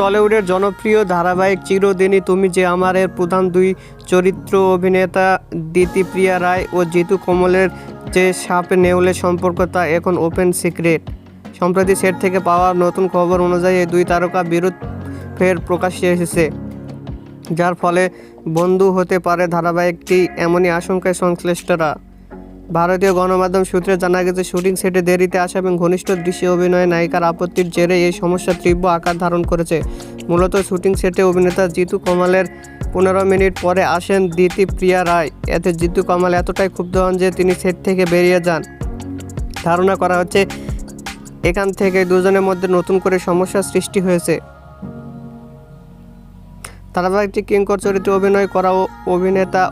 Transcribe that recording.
টলিউডের জনপ্রিয় ধারাবাহিক চিরদিনই তুমি যে আমার এর প্রধান দুই চরিত্র অভিনেতা দিতিপ্রিয়া রায় ও জিতু কমলের যে সাপ নেউলের সম্পর্ক তা এখন ওপেন সিক্রেট। সম্প্রতি সেট থেকে পাওয়া নতুন খবর অনুযায়ী এই দুই তারকা বিরোধ ফের প্রকাশ্যে এসেছে। যার ফলে বন্ধু হতে পারে ধারাবাহিকটি, এমনই আশঙ্কায় সংশ্লিষ্টরা। ভারতীয় গণমাধ্যম সূত্রে জানা গেছে, শুটিং সেটে দেরিতে আসা এবং ঘনিষ্ঠ দৃশ্যে অভিনয়ে নায়িকার আপত্তির জেরে এই সমস্যা তীব্র আকার ধারণ করেছে। মূলত শুটিং সেটে অভিনেতা জিতু কমালের পনেরো মিনিট পরে আসেন দিতি প্রিয়া রায়। এতে জিতু কমাল এতটাই ক্ষুব্ধ হন যে তিনি সেট থেকে বেরিয়ে যান। ধারণা করা হচ্ছে, এখান থেকে দুজনের মধ্যে নতুন করে সমস্যার সৃষ্টি হয়েছে। ধারাবাহিকটি কিঙ্কর চরিত্রে অভিনয় করা অভিনেতা